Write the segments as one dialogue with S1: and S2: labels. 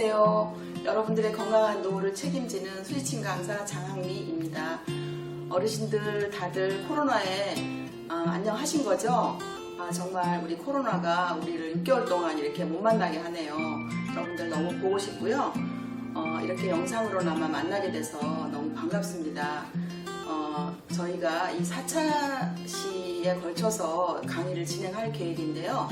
S1: 안녕하세요. 여러분들의 건강한 노후를 책임지는 수지침 강사 장항미입니다. 어르신들 다들 코로나에 아, 안녕하신 거죠? 아, 정말 우리 코로나가 우리를 6개월 동안 이렇게 못 만나게 하네요. 여러분들 너무 보고 싶고요. 어, 이렇게 영상으로나마 만나게 돼서 너무 반갑습니다. 어, 저희가 이 4차 시에 걸쳐서 강의를 진행할 계획인데요.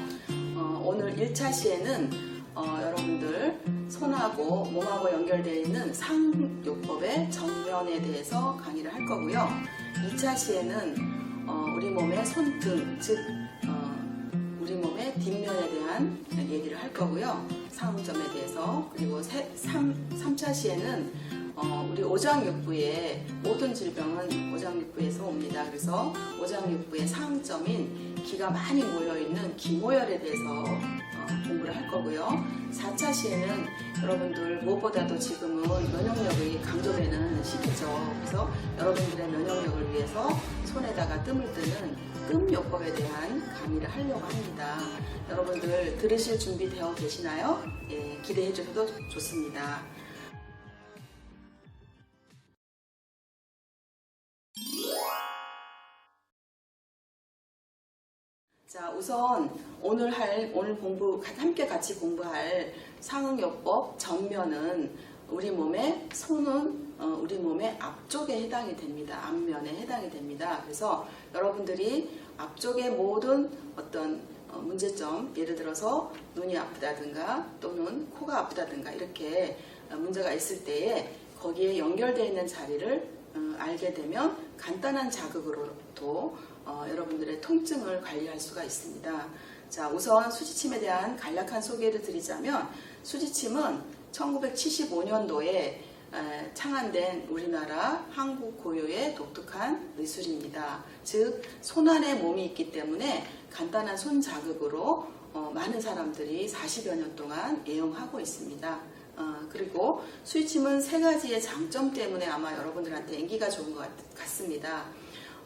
S1: 어, 오늘 1차 시에는 어, 여러분들 손하고 몸하고 연결되어 있는 상요법의 전면에 대해서 강의를 할 거고요. 2차 시에는 어, 우리 몸의 손등, 즉 어, 우리 몸의 뒷면에 대한 얘기를 할 거고요. 상점에 대해서 그리고 3, 3차 시에는 어, 우리 오장육부의 모든 질병은 오장육부에서 옵니다. 그래서 오장육부의 상점인 기가 많이 모여있는 기모열에 대해서 어, 공부를 할 거고요. 4차 시에는 여러분들 무엇보다도 지금은 면역력이 강조되는 시기죠. 그래서 여러분들의 면역력을 위해서 손에다가 뜸을 뜨는 뜸요법에 대한 강의를 하려고 합니다. 여러분들 들으실 준비 되어 계시나요? 예, 기대해 주셔도 좋습니다. 자, 우선 오늘 할 오늘 공부 함께 같이 공부할 상응요법 전면은 우리 몸의 손은 어, 우리 몸의 앞쪽에 해당이 됩니다. 앞면에 해당이 됩니다. 그래서 여러분들이 앞쪽의 모든 어떤 어, 문제점, 예를 들어서 눈이 아프다든가 또는 코가 아프다든가 이렇게 어, 문제가 있을 때에 거기에 연결되어 있는 자리를 어, 알게 되면 간단한 자극으로도 어, 여러분들의 통증을 관리할 수가 있습니다. 자, 우선 수지침에 대한 간략한 소개를 드리자면 수지침은 1975년도에 창안된 우리나라 한국 고유의 독특한 의술입니다. 즉, 손 안에 몸이 있기 때문에 간단한 손 자극으로 어, 많은 사람들이 40여 년 동안 애용하고 있습니다. 어, 그리고 수지침은 세 가지의 장점 때문에 아마 여러분들한테 인기가 좋은 것 같- 같습니다.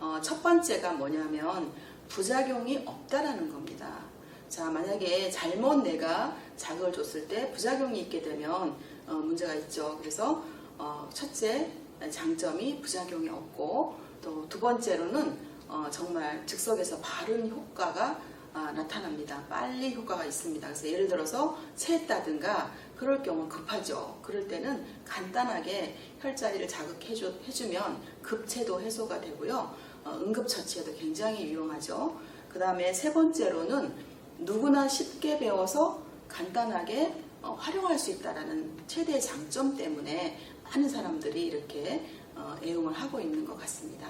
S1: 어, 첫 번째가 뭐냐면 부작용이 없다라는 겁니다. 자, 만약에 잘못 내가 자극을 줬을 때 부작용이 있게 되면 어, 문제가 있죠. 그래서 어, 첫째 장점이 부작용이 없고 또 두 번째로는 어, 정말 즉석에서 바른 효과가 아, 나타납니다. 빨리 효과가 있습니다. 그래서 예를 들어서 체했다든가 그럴 경우 급하죠. 그럴 때는 간단하게 혈자리를 자극해주면 급체도 해소가 되고요. 어, 응급처치에도 굉장히 유용하죠. 그 다음에 세 번째로는 누구나 쉽게 배워서 간단하게 어, 활용할 수 있다는 최대의 장점 때문에 많은 사람들이 이렇게 어, 애용을 하고 있는 것 같습니다.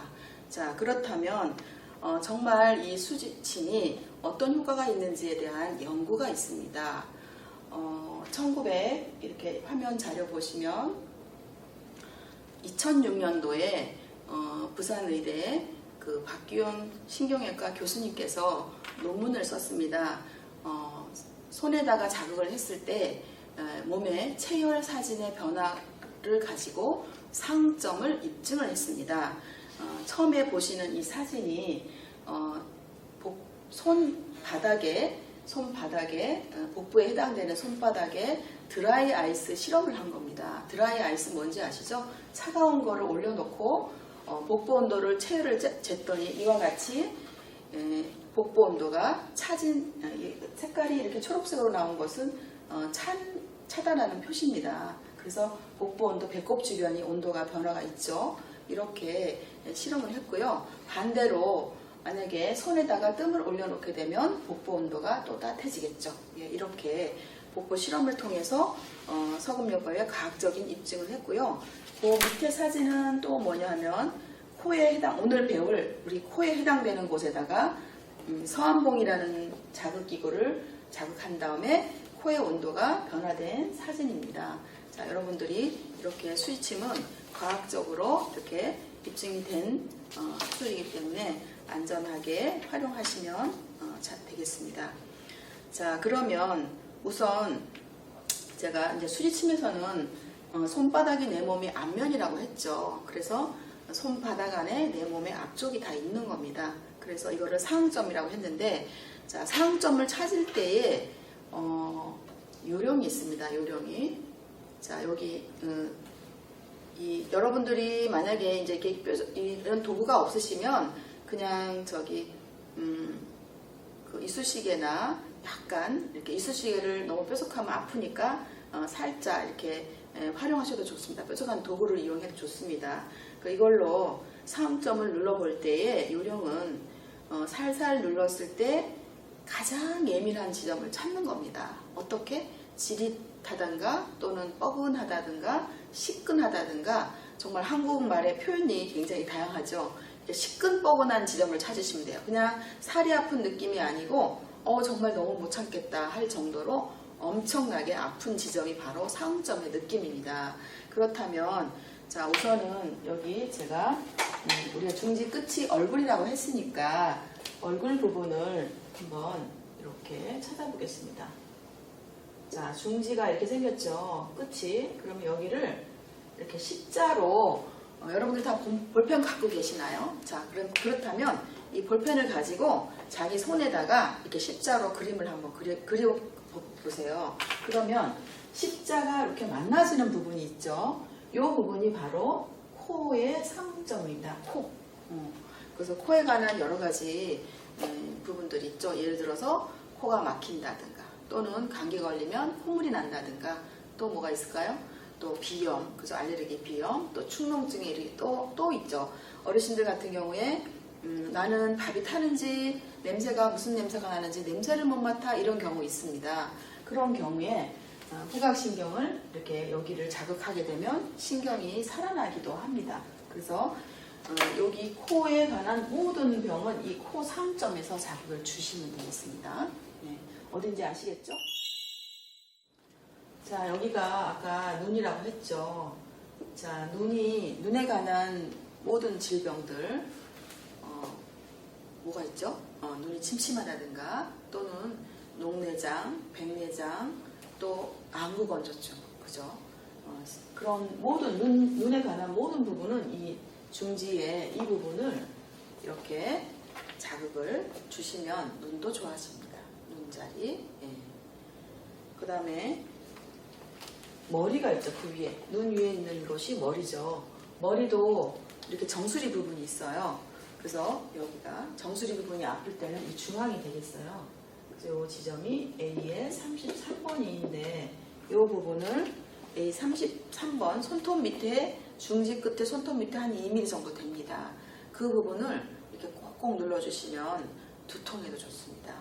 S1: 자, 그렇다면 어, 정말 이 수지침이 어떤 효과가 있는지에 대한 연구가 있습니다. 어, 1900 이렇게 화면 자료 보시면 2006년도에 어, 부산의대 그 박기용 신경외과 교수님께서 논문을 썼습니다. 어, 손에다가 자극을 했을 때 에, 몸의 체열 사진의 변화를 가지고 상점을 입증을 했습니다. 어, 처음에 보시는 이 사진이 어, 복- 손바닥에 손바닥에 어, 복부에 해당되는 손바닥에 드라이 아이스 실험을 한 겁니다. 드라이 아이스 뭔지 아시죠? 차가운 거를 올려놓고 어, 복부 온도를 체열을 재- 쟀더니 이와 같이 에, 복부 온도가 차진 아, 이 색깔이 이렇게 초록색으로 나온 것은 어, 찬, 차다라는 표시입니다. 그래서 복부 온도 배꼽 주변이 온도가 변화가 있죠. 이렇게 실험을 했고요. 반대로 만약에 손에다가 뜸을 올려놓게 되면 복부 온도가 또 따뜻해지겠죠. 예, 이렇게 복부 실험을 통해서 어, 서금요법의 과학적인 입증을 했고요. 그 밑에 사진은 또 뭐냐면 코에 해당 오늘 배울 우리 코에 해당되는 곳에다가 음, 서암봉이라는 자극 기구를 자극한 다음에 코의 온도가 변화된 사진입니다. 자, 여러분들이 이렇게 수지침은 과학적으로 이렇게 입증이 된 어, 술이기 때문에 안전하게 활용하시면 어, 자, 되겠습니다. 자, 그러면 우선 제가 이제 수지침에서는 어, 손바닥이 내 몸의 앞면이라고 했죠. 그래서 손바닥 안에 내 몸의 앞쪽이 다 있는 겁니다. 그래서 이거를 상점이라고 했는데, 자, 상점을 찾을 때에, 어, 요령이 있습니다. 요령이. 자 여기 음, 이 여러분들이 만약에 이제 이런 도구가 없으시면 그냥 저기 음, 그 이쑤시개나 약간 이렇게 이쑤시개를 너무 뾰족하면 아프니까 어, 살짝 이렇게 에, 활용하셔도 좋습니다. 뾰족한 도구를 이용해도 좋습니다. 그 이걸로 사음점을 눌러볼 때의 요령은 어, 살살 눌렀을 때 가장 예민한 지점을 찾는 겁니다. 어떻게? 지릿하단가 또는 뻐근하다든가 시끈하다든가 정말 한국말의 표현이 굉장히 다양하죠. 시끈뻐근한 지점을 찾으시면 돼요. 그냥 살이 아픈 느낌이 아니고 어 정말 너무 못 참겠다 할 정도로 엄청나게 아픈 지점이 바로 사음점의 느낌입니다. 그렇다면 자 우선은 여기 제가 음, 우리가 중지 끝이 얼굴이라고 했으니까 얼굴 부분을 한번 이렇게 찾아보겠습니다. 자 중지가 이렇게 생겼죠. 끝이 그러면 여기를 이렇게 십자로 어, 여러분들 다 본- 볼펜 갖고 계시나요? 자 그럼 그렇다면 이 볼펜을 가지고 자기 손에다가 이렇게 십자로 그림을 한번 그려, 그려 보- 보세요. 그러면 십자가 이렇게 만나지는 부분이 있죠. 이 부분이 바로 코의 상점입니다. 코. 어, 그래서 코에 관한 여러 가지 음, 부분들이 있죠. 예를 들어서 코가 막힌다든가 또는 감기 걸리면 콧물이 난다든가 또 뭐가 있을까요? 또 비염, 그죠? 알레르기 비염, 또 축농증이 또, 또 있죠. 어르신들 같은 경우에 음, 나는 밥이 타는지 냄새가 무슨 냄새가 나는지 냄새를 못 맡아 이런 경우 있습니다. 그런 경우에 어, 후각신경을 이렇게 여기를 자극하게 되면 신경이 살아나기도 합니다. 그래서 어, 여기 코에 관한 모든 병은 이 코 상점에서 자극을 주시면 되겠습니다. 네, 어딘지 아시겠죠? 자, 여기가 아까 눈이라고 했죠. 자, 눈이, 눈에 관한 모든 질병들, 어, 뭐가 있죠? 어, 눈이 침침하다든가, 또는 녹내장, 백내장, 또 안구 건조증, 그죠? 어, 그런 모든 눈, 눈에 관한 모든 부분은 이 중지의 이 부분을 이렇게 자극을 주시면 눈도 좋아집니다. 눈자리. 예. 그 다음에 머리가 있죠, 그 위에. 눈 위에 있는 것이 머리죠. 머리도 이렇게 정수리 부분이 있어요. 그래서 여기가 정수리 부분이 아플 때는 이 중앙이 되겠어요. 이 지점이 A의 33번인데 이 부분을 A 33번 손톱 밑에 중지 끝에 손톱 밑에 한 2mm 정도 됩니다. 그 부분을 이렇게 꼭꼭 눌러주시면 두통에도 좋습니다.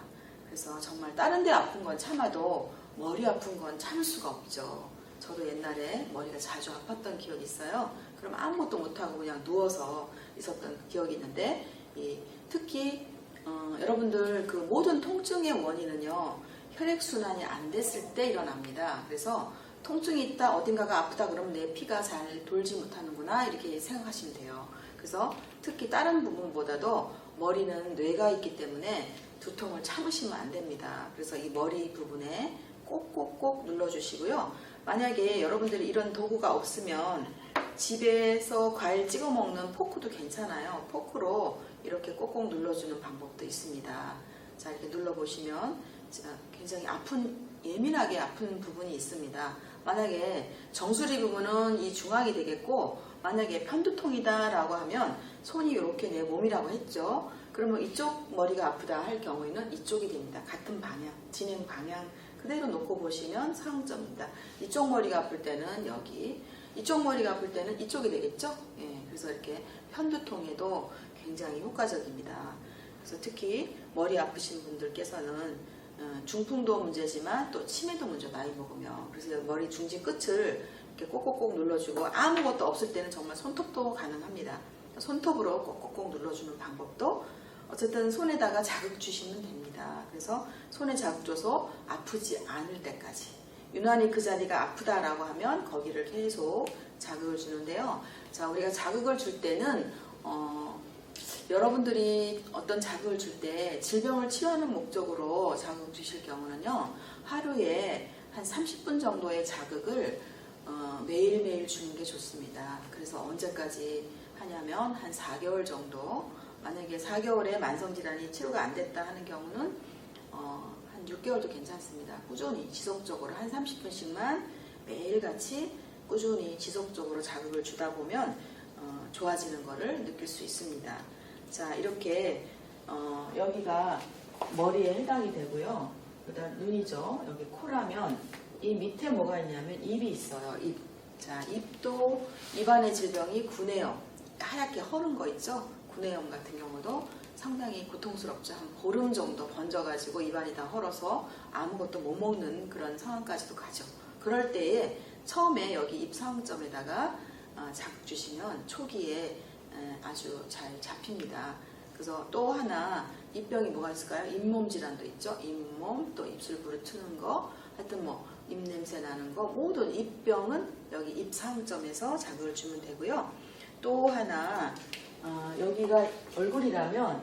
S1: 그래서 정말 다른 데 아픈 건 참아도 머리 아픈 건 참을 수가 없죠. 저도 옛날에 머리가 자주 아팠던 기억이 있어요. 그럼 아무것도 못하고 그냥 누워서 있었던 기억이 있는데 이 특히 어, 여러분들 그 모든 통증의 원인은요 혈액순환이 안 됐을 때 일어납니다. 그래서 통증이 있다 어딘가가 아프다 그러면 내 피가 잘 돌지 못하는구나 이렇게 생각하시면 돼요. 그래서 특히 다른 부분보다도 머리는 뇌가 있기 때문에 두통을 참으시면 안 됩니다. 그래서 이 머리 부분에 꼭꼭꼭 눌러주시고요. 만약에 여러분들이 이런 도구가 없으면 집에서 과일 찍어 먹는 포크도 괜찮아요. 포크로 이렇게 꼭꼭 눌러주는 방법도 있습니다. 자, 이렇게 눌러보시면 자, 굉장히 아픈, 예민하게 아픈 부분이 있습니다. 만약에 정수리 부분은 이 중앙이 되겠고, 만약에 편두통이다 라고 하면 손이 이렇게 내 몸이라고 했죠. 그러면 이쪽 머리가 아프다 할 경우에는 이쪽이 됩니다. 같은 방향, 진행 방향 그대로 놓고 보시면 상점입니다. 이쪽 머리가 아플 때는 여기, 이쪽 머리가 아플 때는 이쪽이 되겠죠? 예, 그래서 이렇게 편두통에도 굉장히 효과적입니다. 그래서 특히 머리 아프신 분들께서는 어, 중풍도 문제지만 또 치매도 문제 나이 먹으면 그래서 머리 중지 끝을 이렇게 꼭꼭꼭 눌러주고 아무것도 없을 때는 정말 손톱도 가능합니다. 손톱으로 꼭꼭꼭 눌러주는 방법도 어쨌든 손에다가 자극 주시면 됩니다. 그래서 손에 자극 줘서 아프지 않을 때까지 유난히 그 자리가 아프다라고 하면 거기를 계속 자극을 주는데요. 자 우리가 자극을 줄 때는 어, 여러분들이 어떤 자극을 줄 때 질병을 치료하는 목적으로 자극 주실 경우는요 하루에 한 30분 정도의 자극을 어, 매일매일 주는 게 좋습니다. 그래서 언제까지 하냐면 한 4개월 정도 만약에 4개월에 만성질환이 치료가 안 됐다 하는 경우는 어, 한 6개월도 괜찮습니다. 꾸준히 지속적으로 한 30분씩만 매일같이 꾸준히 지속적으로 자극을 주다 보면 어, 좋아지는 것을 느낄 수 있습니다. 자 이렇게 어, 여기가 머리에 해당이 되고요. 그다음 눈이죠. 여기 코라면 이 밑에 뭐가 있냐면 입이 있어요. 입. 자 입도 입안의 질병이 구내염 하얗게 허른 거 있죠. 구내염 같은 경우도 상당히 고통스럽죠. 한 보름 정도 번져가지고 입안이 다 헐어서 아무것도 못 먹는 그런 상황까지도 가죠. 그럴 때에 처음에 여기 입 상점에다가 어, 자극 주시면 초기에 에, 아주 잘 잡힙니다. 그래서 또 하나 입병이 뭐가 있을까요? 잇몸 질환도 있죠. 잇몸 또 입술 부르트는 거 하여튼 뭐 입냄새 나는 거 모든 입병은 여기 입 상점에서 자극을 주면 되고요. 또 하나 어, 여기가 얼굴이라면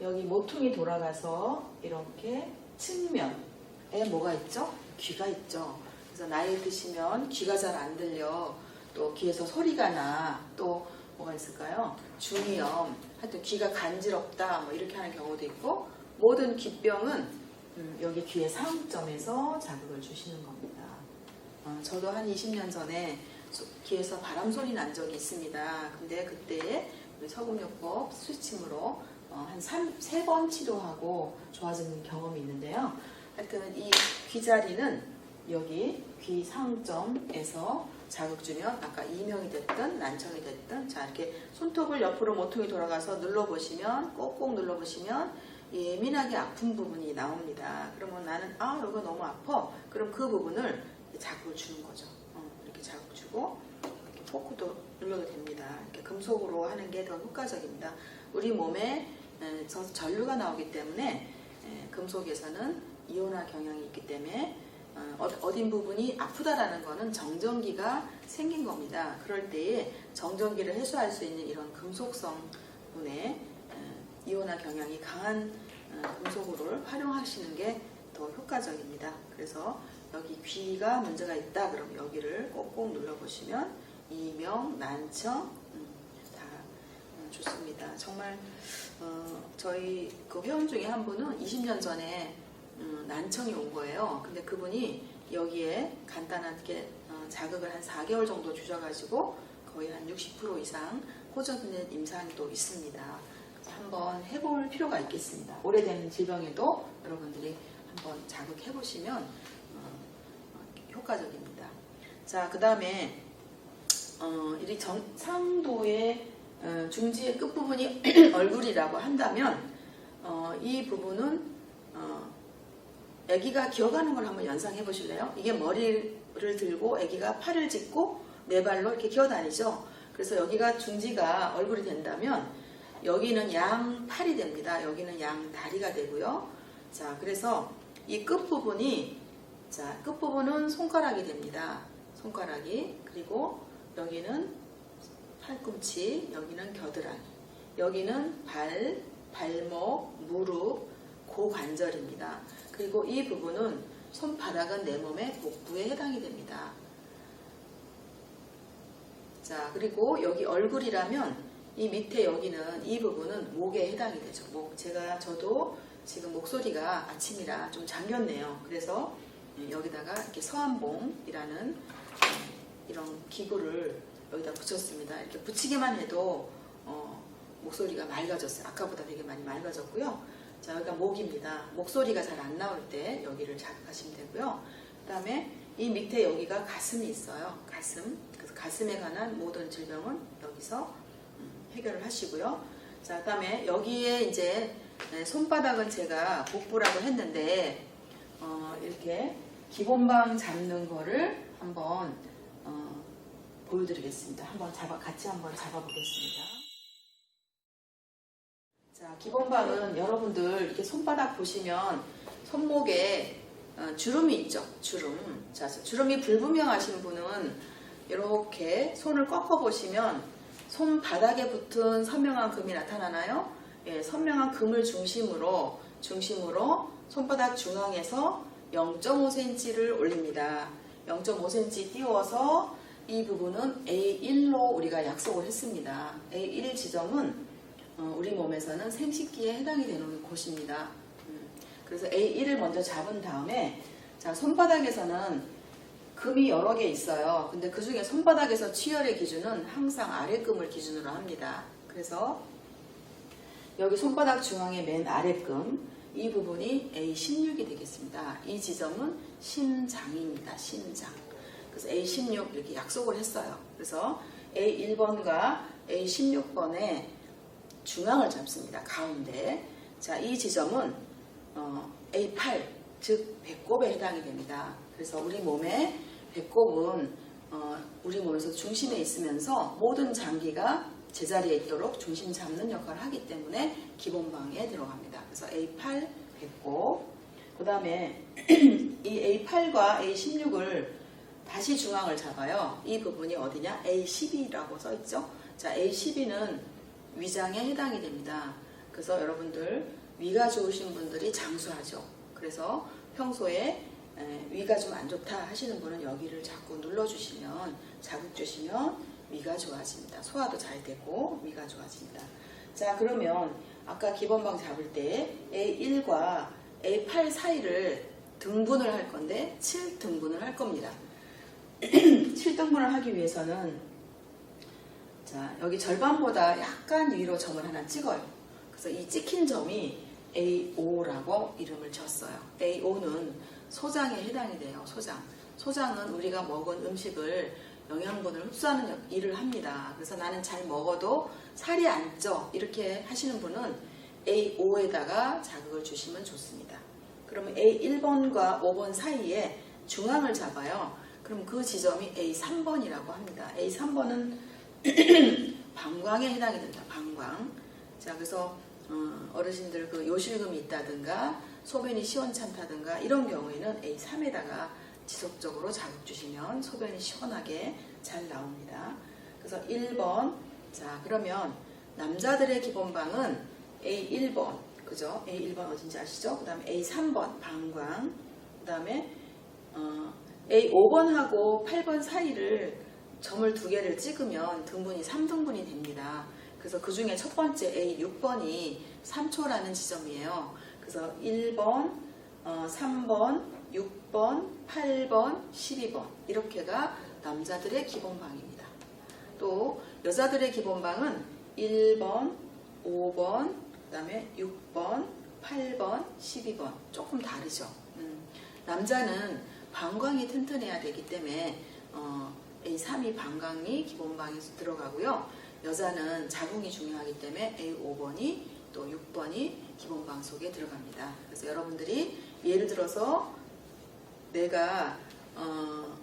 S1: 여기 모퉁이 돌아가서 이렇게 측면에 뭐가 있죠? 귀가 있죠. 그래서 나이 드시면 귀가 잘 안 들려 또 귀에서 소리가 나 또 뭐가 있을까요? 중이염 하여튼 귀가 간지럽다 뭐 이렇게 하는 경우도 있고 모든 귀병은 음, 여기 귀의 상점에서 자극을 주시는 겁니다. 어, 저도 한 20년 전에 소- 귀에서 바람 소리 난 적이 있습니다. 근데 그때 서금요법 스위칭으로 어, 한 3, 3번 치료하고 좋아지는 경험이 있는데요. 하여튼 이 귀자리는 여기 귀 상점에서 자극 주면 아까 이명이 됐든 난청이 됐든 자 이렇게 손톱을 옆으로 모퉁이 돌아가서 눌러보시면 꼭꼭 눌러보시면 예민하게 아픈 부분이 나옵니다. 그러면 나는 아 이거 너무 아파. 그럼 그 부분을 자극을 주는 거죠. 어, 이렇게 자극 주고 포크도 눌러도 됩니다. 이렇게 금속으로 하는 게 더 효과적입니다. 우리 몸에 전류가 나오기 때문에 에, 금속에서는 이온화 경향이 있기 때문에 어, 어- 어딘 부분이 아프다라는 거는 정전기가 생긴 겁니다. 그럴 때에 정전기를 해소할 수 있는 이런 금속성 분의 에, 이온화 경향이 강한 어, 금속을 활용하시는 게 더 효과적입니다. 그래서 여기 귀가 문제가 있다 그럼 여기를 꼭꼭 눌러보시면 이명, 난청 음, 다 음, 좋습니다. 정말 어, 저희 그 회원 중에 한 분은 20년 전에 음, 난청이 온 거예요. 근데 그분이 여기에 간단하게 어, 자극을 한 4개월 정도 주셔가지고 거의 한 60% 이상 호전된 임상도 있습니다. 한번 해볼 필요가 있겠습니다. 오래된 질병에도 여러분들이 한번 자극해 보시면 어, 어, 효과적입니다. 자, 그 다음에 어, 이 정상도의 어, 중지의 끝 부분이 얼굴이라고 한다면 어, 이 부분은 어, 아기가 기어가는 걸 한번 연상해 보실래요? 이게 머리를 들고 아기가 팔을 짚고 네 발로 이렇게 기어다니죠. 그래서 여기가 중지가 얼굴이 된다면 여기는 양 팔이 됩니다. 여기는 양 다리가 되고요. 자, 그래서 이 끝부분이 자, 끝부분은 손가락이 됩니다. 손가락이 그리고 여기는 팔꿈치, 여기는 겨드랑이, 여기는 발, 발목, 무릎, 고관절입니다. 그리고 이 부분은 손바닥은 내 몸의 복부에 해당이 됩니다. 자, 그리고 여기 얼굴이라면 이 밑에 여기는 이 부분은 목에 해당이 되죠. 목. 제가 저도 지금 목소리가 아침이라 좀 잠겼네요. 그래서 여기다가 이렇게 서한봉이라는 음, 이런 기구를 여기다 붙였습니다. 이렇게 붙이기만 해도 어, 목소리가 맑아졌어요. 아까보다 되게 많이 맑아졌고요. 자, 여기가 목입니다. 목소리가 잘 안 나올 때 여기를 자극하시면 되고요. 그 다음에 이 밑에 여기가 가슴이 있어요. 가슴. 그래서 가슴에 관한 모든 질병은 여기서 음, 해결을 하시고요. 자, 그 다음에 여기에 이제 네, 손바닥은 제가 복부라고 했는데 어, 이렇게 기본방 잡는 거를 한번 어, 보여드리겠습니다. 한번 잡아 같이 한번 잡아보겠습니다. 자, 기본방은 여러분들 이렇게 손바닥 보시면 손목에 어, 주름이 있죠. 주름. 자, 주름이 불분명하신 분은 이렇게 손을 꺾어 보시면 손바닥에 붙은 선명한 금이 나타나나요? 예, 선명한 금을 중심으로 중심으로 손바닥 중앙에서 0.5cm를 올립니다. 0.5cm 띄워서 이 부분은 A1로 우리가 약속을 했습니다. A1 지점은 어, 우리 몸에서는 생식기에 해당이 되는 곳입니다. 음, 그래서 A1을 먼저 잡은 다음에 자 손바닥에서는 금이 여러 개 있어요. 근데 그 중에 손바닥에서 치열의 기준은 항상 아래 금을 기준으로 합니다. 그래서 여기 손바닥 중앙의 맨 아래 금, 이 부분이 A16이 되겠습니다. 이 지점은 신장입니다. 신장. 그래서 A16 이렇게 약속을 했어요. 그래서 A1번과 A16번에 중앙을 잡습니다. 가운데. 자, 이 지점은 어, A8, 즉 배꼽에 해당이 됩니다. 그래서 우리 몸의 배꼽은 어, 우리 몸에서 중심에 있으면서 모든 장기가 제자리에 있도록 중심 잡는 역할을 하기 때문에 기본방에 들어갑니다. 그래서 A8 배꼽, 그 다음에 이 A8과 A16을 다시 중앙을 잡아요. 이 부분이 어디냐? A12라고 써 있죠. 자, A12는 위장에 해당이 됩니다. 그래서 여러분들 위가 좋으신 분들이 장수하죠. 그래서 평소에 에, 위가 좀 안 좋다 하시는 분은 여기를 자꾸 눌러주시면 자극 주시면 위가 좋아집니다. 소화도 잘 되고 위가 좋아집니다. 자 그러면 아까 기본방 잡을 때 A1과 A8 사이를 등분을 할 건데 7등분을 할 겁니다. 7등분을 하기 위해서는 자 여기 절반보다 약간 위로 점을 하나 찍어요. 그래서 이 찍힌 점이 A5라고 이름을 졌어요. A5는 소장에 해당이 돼요. 소장. 소장은 우리가 먹은 음식을 영양분을 흡수하는 역- 일을 합니다. 그래서 나는 잘 먹어도 살이 안 쪄. 이렇게 하시는 분은 A5에다가 자극을 주시면 좋습니다. 그러면 A1번과 5번 사이에 중앙을 잡아요. 그럼 그 지점이 A3번이라고 합니다. A3번은 방광에 해당이 된다. 방광. 자, 그래서 어, 어르신들 그 요실금이 있다든가 소변이 시원찮다든가 이런 경우에는 A3에다가 지속적으로 자극 주시면 소변이 시원하게 잘 나옵니다. 그래서 1번 자 그러면 남자들의 기본방은 A1번 그죠? A1번 어딘지 아시죠? 그 다음에 A3번 방광 그 다음에 어, A5번하고 8번 사이를 점을 두 개를 찍으면 등분이 3등분이 됩니다. 그래서 그 중에 첫 번째 A6번이 3초라는 지점이에요. 그래서 1번, 어, 3번, 6번, 8번, 12번 이렇게가 남자들의 기본방입니다. 또 여자들의 기본방은 1번, 5번, 그 다음에 6번, 8번, 12번 조금 다르죠. 음, 남자는 방광이 튼튼해야 되기 때문에 어, A3이 방광이 기본방에 들어가고요. 여자는 자궁이 중요하기 때문에 A5번이 또 6번이 기본방 속에 들어갑니다. 그래서 여러분들이 예를 들어서 내가 어,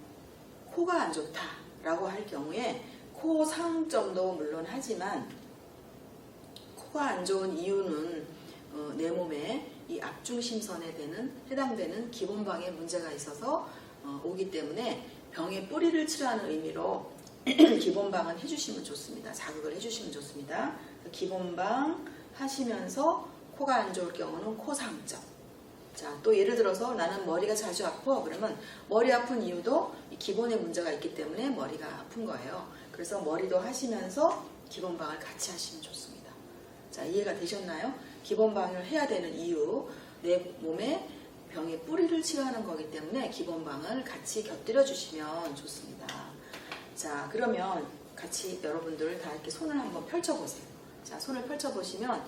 S1: 코가 안 좋다라고 할 경우에 코 상점도 물론 하지만 코가 안 좋은 이유는 어, 내 몸에 이 앞중심선에 되는 해당되는 기본방에 문제가 있어서 어, 오기 때문에 병의 뿌리를 치료하는 의미로 기본방은 해주시면 좋습니다. 자극을 해주시면 좋습니다. 기본방 하시면서 코가 안 좋을 경우는 코 상점. 자, 또 예를 들어서 나는 머리가 자주 아파. 그러면 머리 아픈 이유도 이 기본에 문제가 있기 때문에 머리가 아픈 거예요. 그래서 머리도 하시면서 기본방을 같이 하시면 좋습니다. 자, 이해가 되셨나요? 기본 방을 해야 되는 이유, 내 몸에 병의 뿌리를 치료하는 거기 때문에 기본 방을 같이 곁들여 주시면 좋습니다. 자, 그러면 같이 여러분들 다 이렇게 손을 한번 펼쳐보세요. 자, 손을 펼쳐보시면,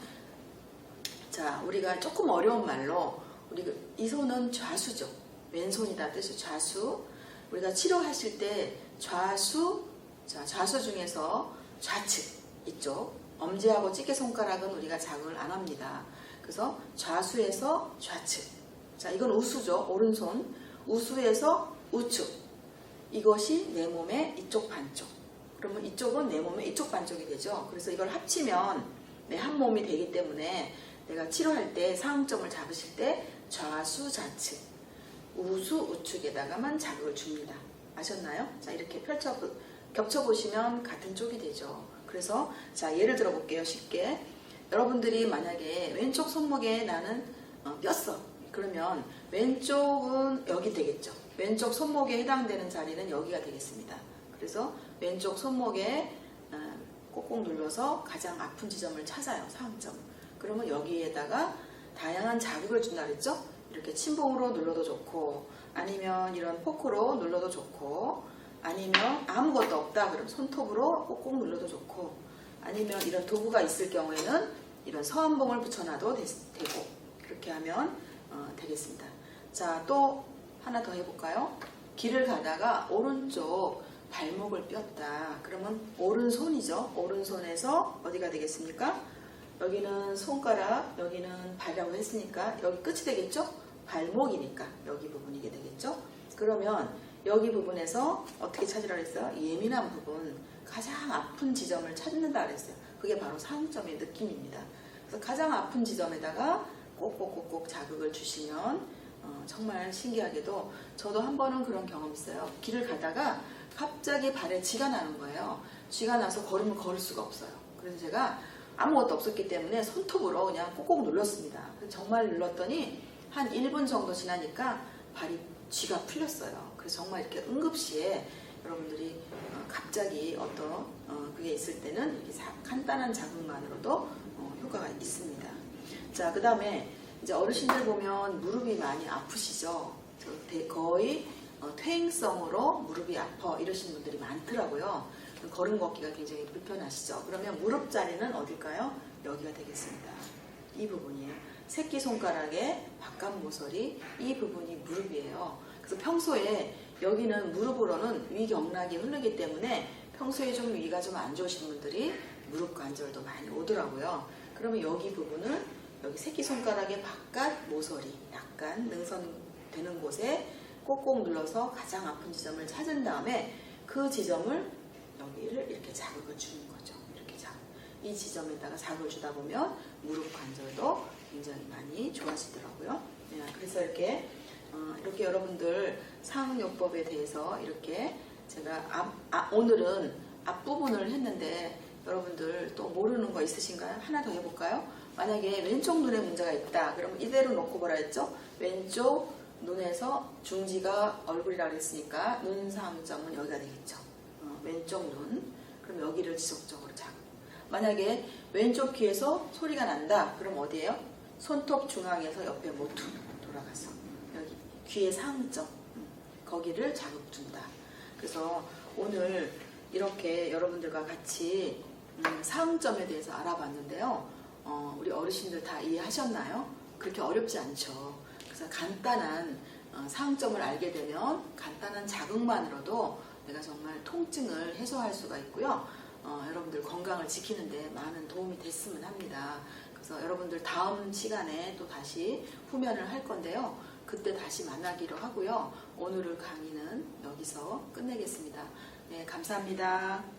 S1: 자, 우리가 조금 어려운 말로, 우리 그이 손은 좌수죠. 왼손이다 뜻이 좌수. 우리가 치료하실 때 좌수, 자, 좌수 중에서 좌측, 이쪽. 엄지하고 찌개 손가락은 우리가 자극을 안 합니다. 그래서 좌수에서 좌측. 자, 이건 우수죠. 오른손. 우수에서 우측. 이것이 내 몸의 이쪽 반쪽. 그러면 이쪽은 내 몸의 이쪽 반쪽이 되죠. 그래서 이걸 합치면 내 한 몸이 되기 때문에 내가 치료할 때 상점을 잡으실 때 좌수 좌측, 우수 우측에다가만 자극을 줍니다. 아셨나요? 자 이렇게 펼쳐 겹쳐 보시면 같은 쪽이 되죠. 그래서 자 예를 들어 볼게요. 쉽게 여러분들이 만약에 왼쪽 손목에 나는 어, 뼈서 그러면 왼쪽은 여기 되겠죠. 왼쪽 손목에 해당되는 자리는 여기가 되겠습니다. 그래서 왼쪽 손목에 어, 꼭꼭 눌러서 가장 아픈 지점을 찾아요. 상점. 그러면 여기에다가 다양한 자극을 준다 그랬죠? 이렇게 침봉으로 눌러도 좋고 아니면 이런 포크로 눌러도 좋고 아니면 아무것도 없다 그럼 손톱으로 꼭꼭 눌러도 좋고 아니면 이런 도구가 있을 경우에는 이런 서한봉을 붙여놔도 되, 고 그렇게 하면 어, 되겠습니다. 자 또 하나 더 해볼까요? 길을 가다가 오른쪽 발목을 뼈다. 그러면 오른손이죠. 오른손에서 어디가 되겠습니까? 여기는 손가락, 여기는 발이라고 했으니까 여기 끝이 되겠죠? 발목이니까 여기 부분이게 되겠죠? 그러면 여기 부분에서 어떻게 찾으라 그랬어요? 예민한 부분, 가장 아픈 지점을 찾는다 그랬어요. 그게 바로 상점의 느낌입니다. 그래서 가장 아픈 지점에다가 꼭꼭꼭꼭 자극을 주시면 어, 정말 신기하게도 저도 한 번은 그런 경험 있어요. 길을 가다가 갑자기 발에 쥐가 나는 거예요. 쥐가 나서 걸음을 걸을 수가 없어요. 그래서 제가 아무것도 없었기 때문에 손톱으로 그냥 꼭꼭 눌렀습니다. 정말 눌렀더니 한 1분 정도 지나니까 발이 쥐가 풀렸어요. 그래서 정말 이렇게 응급시에 여러분들이 어, 갑자기 어떤 어, 그게 있을 때는 이렇게 자- 간단한 자극만으로도 어, 효과가 있습니다. 자, 그 다음에 이제 어르신들 보면 무릎이 많이 아프시죠? 거의 어, 퇴행성으로 무릎이 아파 이러시는 분들이 많더라고요. 걸음 걷기가 굉장히 불편하시죠? 그러면 무릎 자리는 어딜까요? 여기가 되겠습니다. 이 부분이에요. 새끼손가락의 바깥 모서리 이 부분이 무릎이에요. 그래서 평소에 여기는 무릎으로는 위 경락이 흐르기 때문에 평소에 좀 위가 좀 안 좋으신 분들이 무릎 관절도 많이 오더라고요. 그러면 여기 부분은 여기 새끼손가락의 바깥 모서리 약간 능선되는 곳에 꼭꼭 눌러서 가장 아픈 지점을 찾은 다음에 그 지점을 여기를 이렇게 자극을 주는 거죠. 이렇게 자극. 이 지점에다가 자극을 주다 보면 무릎 관절도 굉장히 많이 좋아지더라고요. 네, 그래서 이렇게 어, 이렇게 여러분들 상용요법에 대해서 이렇게 제가 앞, 아, 오늘은 앞부분을 했는데 여러분들 또 모르는 거 있으신가요? 하나 더 해볼까요? 만약에 왼쪽 눈에 문제가 있다. 그러면 이대로 놓고 뭐라 했죠? 왼쪽 눈에서 중지가 얼굴이라 그랬으니까 눈 상점은 여기가 되겠죠. 어, 왼쪽 눈. 그럼 여기를 지속적으로 자극. 만약에 왼쪽 귀에서 소리가 난다. 그럼 어디예요? 손톱 중앙에서 옆에 모퉁 돌아가서 귀의 상점 음, 거기를 자극 준다. 그래서 오늘 이렇게 여러분들과 같이 음, 상점에 대해서 알아봤는데요. 어, 우리 어르신들 다 이해하셨나요? 그렇게 어렵지 않죠. 그래서 간단한 어, 상점을 알게 되면 간단한 자극만으로도 내가 정말 통증을 해소할 수가 있고요. 어, 여러분들 건강을 지키는데 많은 도움이 됐으면 합니다. 그래서 여러분들 다음 시간에 또 다시 후면을 할 건데요. 그때 다시 만나기로 하고요. 오늘의 강의는 여기서 끝내겠습니다. 네, 감사합니다.